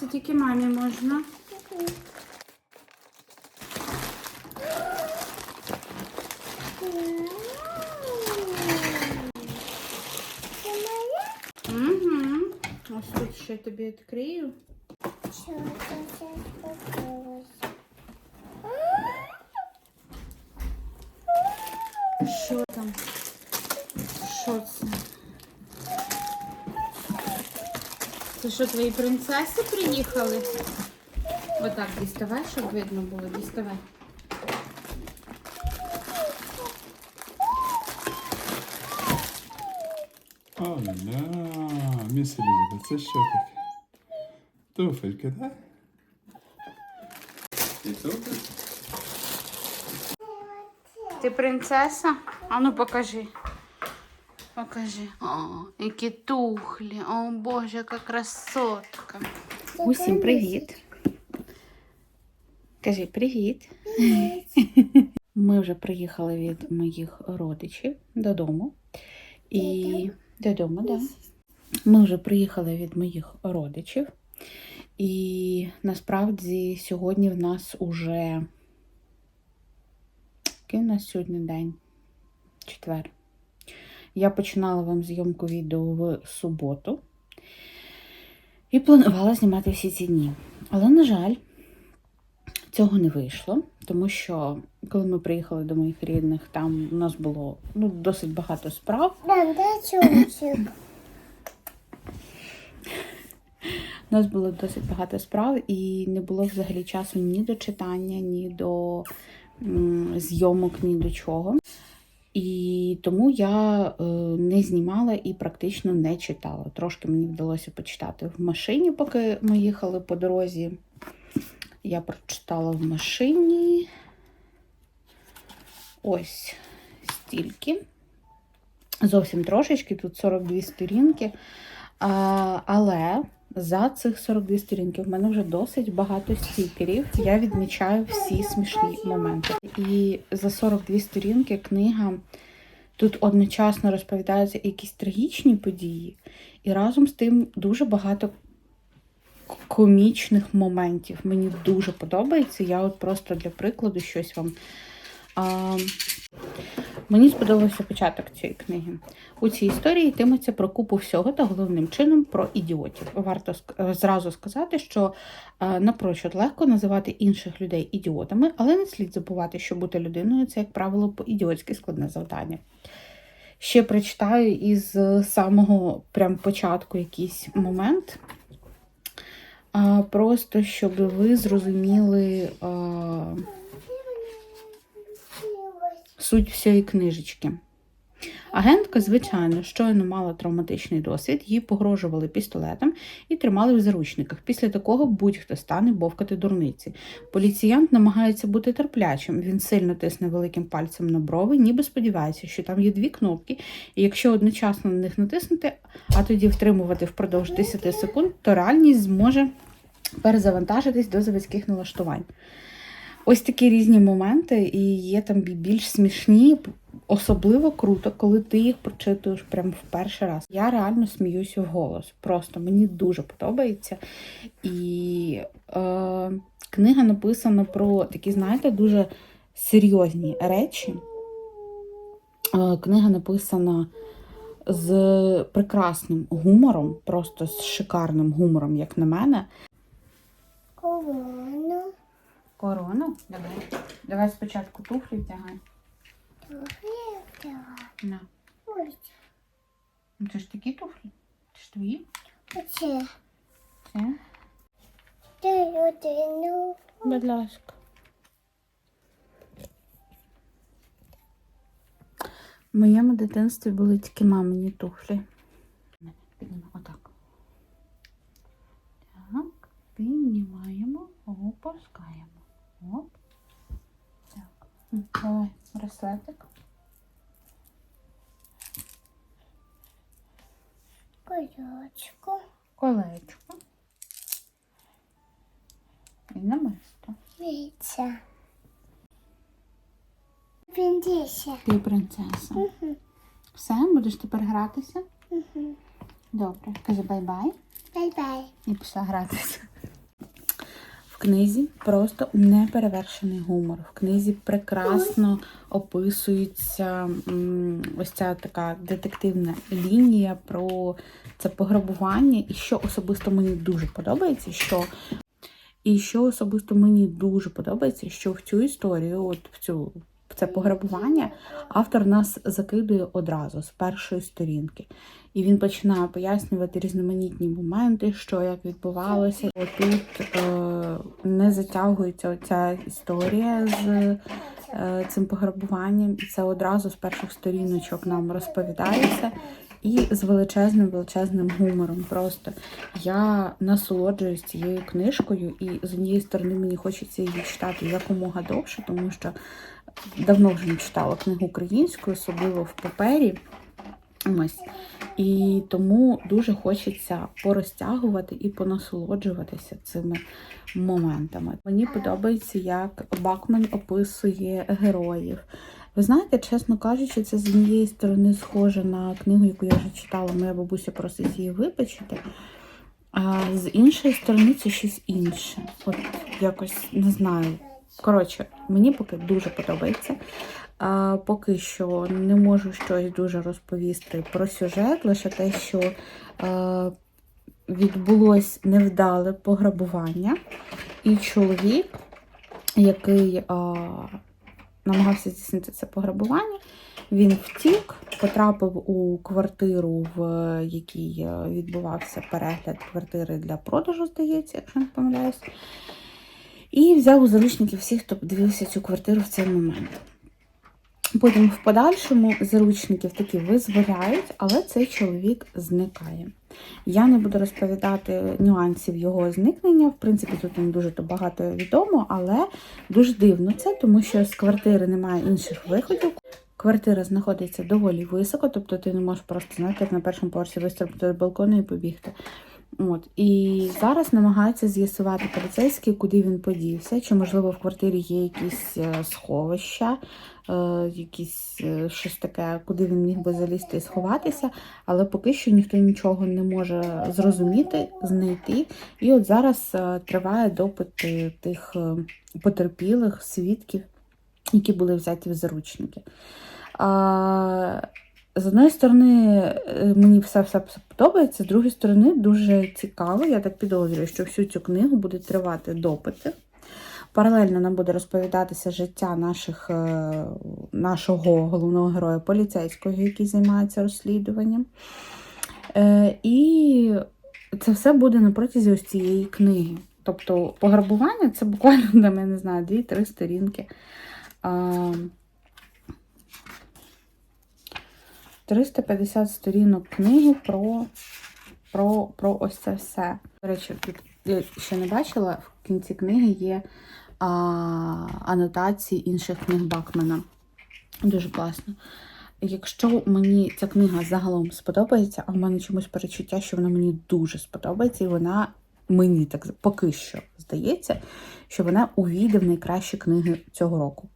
Це тільки мамі можна. Угу. Ось тут ще тобі відкрию. Що це? Що там? Що це? Це що, твої принцеси приїхали? Отак діставай, щоб видно було. Діставай. Оля, міс Елізабет, це що таке? Туфельки, так? І туфельки? Ти принцеса? А ну покажи. Покажи. О, які тухлі. О, Боже, яка красотка. Усім привіт. Кажи привіт. Ми вже приїхали від моїх родичів додому. І додому, так. Да. Ми вже приїхали від моїх родичів. І насправді сьогодні в нас уже який у нас сьогодні день? Четвер. Я починала вам зйомку відео в суботу і планувала знімати всі ці дні. Але, на жаль, цього не вийшло, тому що коли ми приїхали до моїх рідних, там у нас було ну, досить багато справ. У нас було досить багато справ, і не було взагалі часу ні до читання, ні до зйомок, ні до чого. І тому я е, не знімала і практично не читала. Трошки мені вдалося почитати в машині, поки ми їхали по дорозі. Я прочитала в машині ось стільки. Зовсім трошечки, тут 42 сторінки. Але за цих 42 сторінки в мене вже досить багато стікерів. Я відмічаю всі смішні моменти. І за 42 сторінки книга тут одночасно розповідаються якісь трагічні події, і разом з тим дуже багато комічних моментів. Мені дуже подобається. Я от просто для прикладу щось вам. А, Мені сподобався початок цієї книги. У цій історії йтиметься про купу всього та головним чином про ідіотів. Варто е, зразу сказати, що е, напрочуд легко називати інших людей ідіотами, але не слід забувати, що бути людиною це, як правило, по-ідіотськи складне завдання. Ще прочитаю із самого прям початку якийсь момент. Просто щоб ви зрозуміли суть всієї книжечки. Агентка, звичайно, щойно мала травматичний досвід, їй погрожували пістолетом і тримали в заручниках. Після такого будь-хто стане бовкати дурниці. Поліціянт намагається бути терплячим. Він сильно тисне великим пальцем на брови, ніби сподівається, що там є дві кнопки, і якщо одночасно на них натиснути, а тоді втримувати впродовж 10 секунд, то реальність зможе перезавантажитись до заводських налаштувань. Ось такі різні моменти, і є там більш смішні, особливо круто, коли ти їх прочитуєш прямо в перший раз. Я реально сміюся вголос. Просто мені дуже подобається. І е, книга написана про такі, знаєте, дуже серйозні речі. Е, книга написана з прекрасним гумором, просто з шикарним гумором, як на мене. Корону. Корону? Давай. Давай спочатку туфлі вдягай. Туфелька. На. Ось. Ну це ж такі туфлі. Це ж твої? Оце. Це. Дай одину. Будь ласка. В моєму дитинстві були тільки мамині туфлі. Підніми отак. Так, піднімаємо, опускаємо. Так. Давай, браслетик. Колечко. Колечко. І намисто. Віця. Принцеса. Ти принцеса. Угу. Все, будеш тепер гратися? Угу. Добре. Кажи бай-бай. Бай-бай. і пішла гратися. Книзі просто неперевершений гумор. В книзі прекрасно описується ось ця така детективна лінія про це пограбування. І що особисто мені дуже подобається, що і що особисто мені дуже подобається, що в цю історію, от в цю це пограбування, автор нас закидує одразу з першої сторінки. І він починає пояснювати різноманітні моменти, що як відбувалося. Тут е, не затягується ця історія з е, цим пограбуванням, і це одразу з перших сторіночок нам розповідається. І з величезним величезним гумором. Просто я насолоджуюсь цією книжкою, і з однієї сторони мені хочеться її читати якомога довше, тому що давно вже не читала книгу українською, особливо в папері. Ось. І тому дуже хочеться порозтягувати і понасолоджуватися цими моментами. Мені подобається, як Бакман описує героїв. Ви знаєте, чесно кажучи, це з однієї сторони схоже на книгу, яку я вже читала, моя бабуся просить її вибачити. А з іншої сторони, це щось інше. От якось не знаю. Коротше, мені поки дуже подобається. А, поки що не можу щось дуже розповісти про сюжет, лише те, що а, відбулось невдале пограбування, і чоловік, який а, намагався здійснити це пограбування, він втік, потрапив у квартиру, в якій е, відбувався перегляд квартири для продажу, здається, якщо не помиляюсь. І взяв у заручники всіх, хто дивився цю квартиру в цей момент. Потім в подальшому заручників таки визволяють, але цей чоловік зникає. Я не буду розповідати нюансів його зникнення. В принципі, тут не дуже багато відомо, але дуже дивно це, тому що з квартири немає інших виходів. Квартира знаходиться доволі високо, тобто ти не можеш просто знаєте, як на першому поверсі вистрибнути з балкону і побігти. От. І зараз намагаються з'ясувати поліцейські, куди він подівся, чи, можливо, в квартирі є якісь е, сховища, е, якісь е, щось таке, куди він міг би залізти і сховатися, але поки що ніхто нічого не може зрозуміти, знайти. І от зараз триває допит тих потерпілих свідків, які були взяті в заручники. З одної сторони, е, мені все, все все подобається, з другої сторони, дуже цікаво. Я так підозрюю, що всю цю книгу буде тривати допити. Паралельно нам буде розповідатися життя наших, е, нашого головного героя поліцейського, який займається розслідуванням. Е, І це все буде на протязі ось цієї книги. Тобто пограбування це буквально там, я не знаю, 2-3 сторінки. А, 350 сторінок книги про, про, про ось це все. До речі, тут я ще не бачила, в кінці книги є а, анотації інших книг Бакмана. Дуже класно. Якщо мені ця книга загалом сподобається, а в мене чомусь перечуття, що вона мені дуже сподобається, і вона мені так поки що здається, що вона увійде в найкращі книги цього року.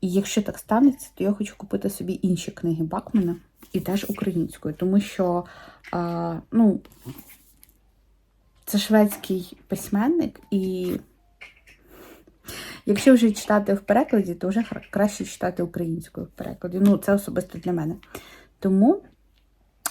І якщо так станеться, то я хочу купити собі інші книги Бакмана і теж українською, тому що а, ну, це шведський письменник, і якщо вже читати в перекладі, то вже краще читати українською в перекладі. Ну, це особисто для мене. Тому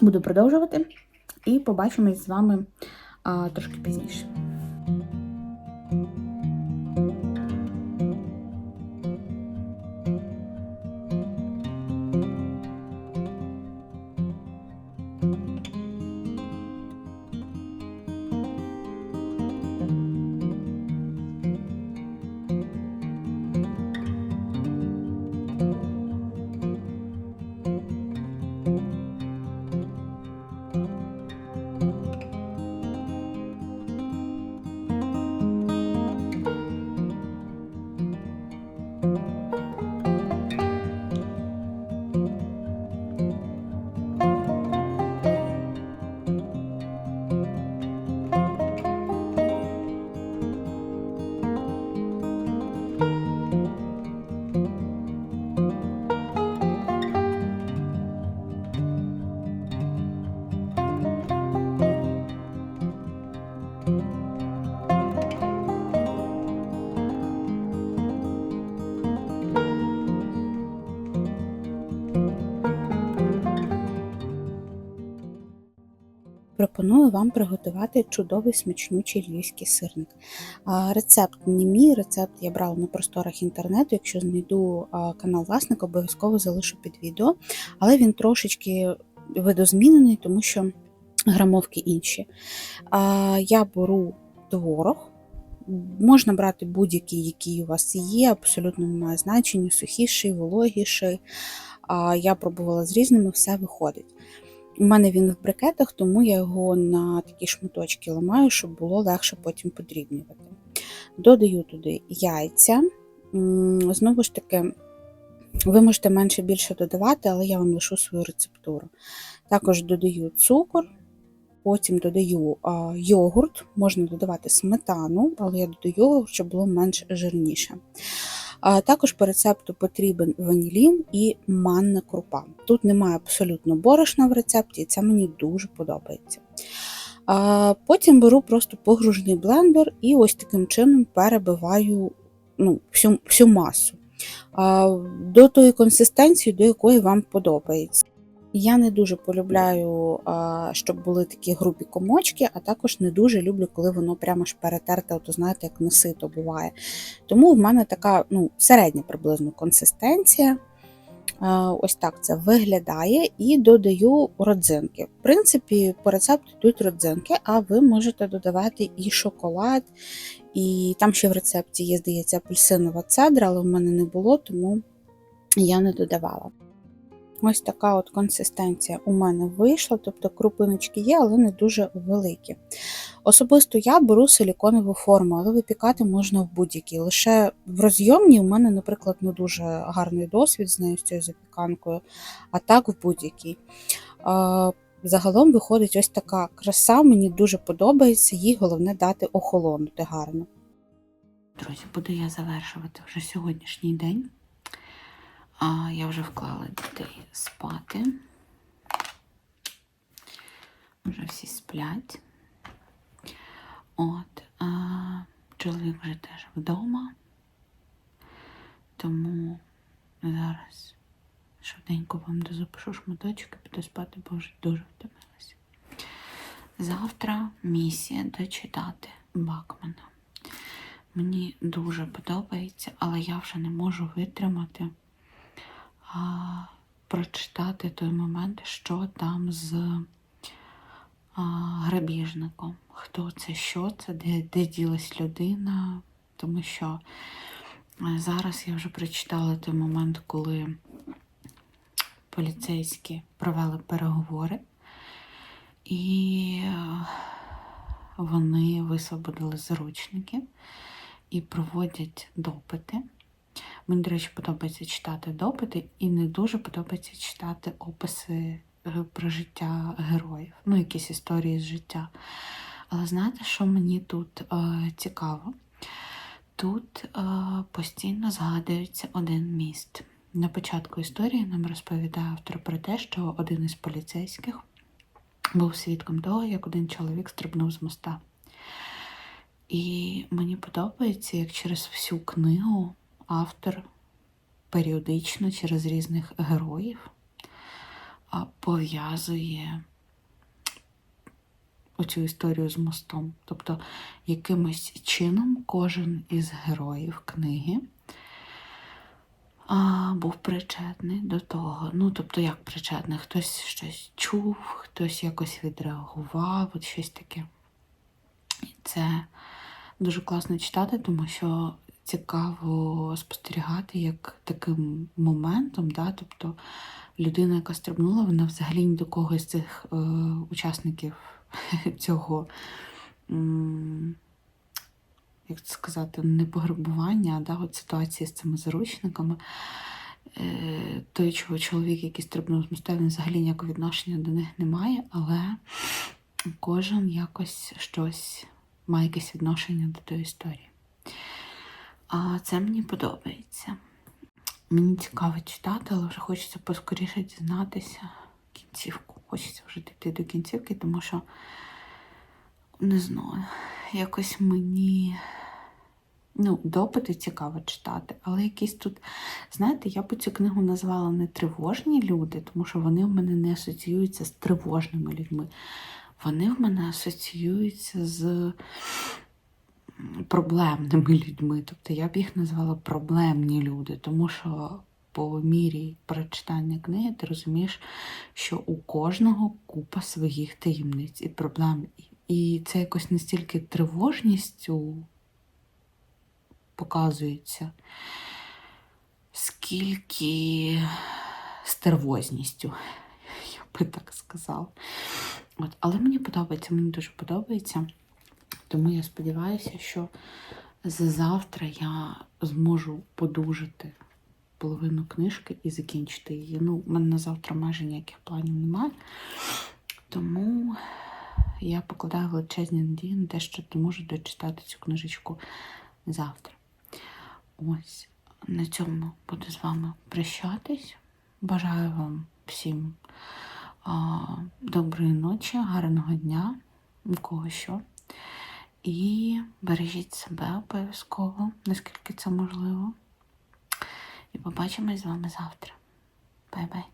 буду продовжувати і побачимось з вами а, трошки пізніше. Пропоную вам приготувати чудовий смачнючий львівський сирник. Рецепт не мій, рецепт я брала на просторах інтернету. Якщо знайду канал власника, обов'язково залишу під відео, але він трошечки видозмінений, тому що грамовки інші. Я беру творог. Можна брати будь-який, який у вас є, абсолютно немає значення, сухіший, вологіший. Я пробувала з різними, все виходить. У мене він в брикетах, тому я його на такі шматочки ламаю, щоб було легше потім подрібнювати. Додаю туди яйця. Знову ж таки, ви можете менше більше додавати, але я вам лишу свою рецептуру. Також додаю цукор, потім додаю йогурт, можна додавати сметану, але я додаю йогурт, щоб було менш жирніше. А також по рецепту потрібен ванілін і манна крупа. Тут немає абсолютно борошна в рецепті, і це мені дуже подобається. А потім беру просто погружний блендер і ось таким чином перебиваю ну, всю, всю масу до тої консистенції, до якої вам подобається. Я не дуже полюбляю, щоб були такі грубі комочки, а також не дуже люблю, коли воно прямо ж перетерте, ото знаєте, як насито буває. Тому в мене така ну, середня приблизно консистенція. Ось так це виглядає і додаю родзинки. В принципі, по рецепту йдуть родзинки, а ви можете додавати і шоколад, і там ще в рецепті є, здається, апельсинова цедра, але в мене не було, тому я не додавала. Ось така от консистенція у мене вийшла, тобто крупиночки є, але не дуже великі. Особисто я беру силіконову форму, але випікати можна в будь-якій. Лише в розйомній у мене, наприклад, не дуже гарний досвід з нею з цією запіканкою, а так в будь-якій. Загалом виходить ось така краса, мені дуже подобається, їй головне дати охолонути гарно. Друзі, буду я завершувати вже сьогоднішній день. А, я вже вклала дітей спати. Вже всі сплять. От, а, чоловік вже теж вдома. Тому зараз швиденько вам дозапишу шматочки, піду спати, бо вже дуже втомилася. Завтра місія дочитати Бакмана. Мені дуже подобається, але я вже не можу витримати прочитати той момент, що там з грабіжником. Хто це, що це, де, де ділась людина. Тому що е, зараз я вже прочитала той момент, коли поліцейські провели переговори, і е, вони висвободили заручників і проводять допити. Мені, до речі, подобається читати допити, і не дуже подобається читати описи е, про життя героїв, ну, якісь історії з життя. Але знаєте, що мені тут е, цікаво? Тут е, постійно згадується один міст. На початку історії нам розповідає автор про те, що один із поліцейських був свідком того, як один чоловік стрибнув з моста. І мені подобається, як через всю книгу автор періодично через різних героїв пов'язує оцю історію з мостом. Тобто, якимось чином кожен із героїв книги був причетний до того. Ну, тобто, як причетний, хтось щось чув, хтось якось відреагував, от щось таке. І це дуже класно читати, тому що цікаво спостерігати, як таким моментом, да, тобто людина, яка стрибнула, вона взагалі ні до кого з цих е, учасників цього, як це сказати, не пограбування, а да, от ситуації з цими заручниками. Е, той чоловік, який стрибнув з моста, він взагалі ніякого відношення до них не має, але кожен якось щось має якесь відношення до тої історії. А це мені подобається. Мені цікаво читати, але вже хочеться поскоріше дізнатися кінцівку. Хочеться вже дійти до кінцівки, тому що не знаю, якось мені. Ну, допити цікаво читати, але якісь тут, знаєте, я б цю книгу назвала не тривожні люди, тому що вони в мене не асоціюються з тривожними людьми. вони в мене асоціюються з проблемними людьми. Тобто я б їх назвала проблемні люди, тому що по мірі прочитання книги ти розумієш, що у кожного купа своїх таємниць і проблем. І це якось настільки тривожністю показується, скільки стервозністю, я би так сказала. От, але мені подобається, мені дуже подобається. Тому я сподіваюся, що завтра я зможу подужити половину книжки і закінчити її. Ну, у мене на завтра майже ніяких планів немає. Тому я покладаю величезні надії на те, що зможу дочитати цю книжечку завтра. Ось на цьому буду з вами прощатись. Бажаю вам всім а, доброї ночі, гарного дня, у кого що. І бережіть себе обов'язково, наскільки це можливо. І побачимось з вами завтра. Бай-бай.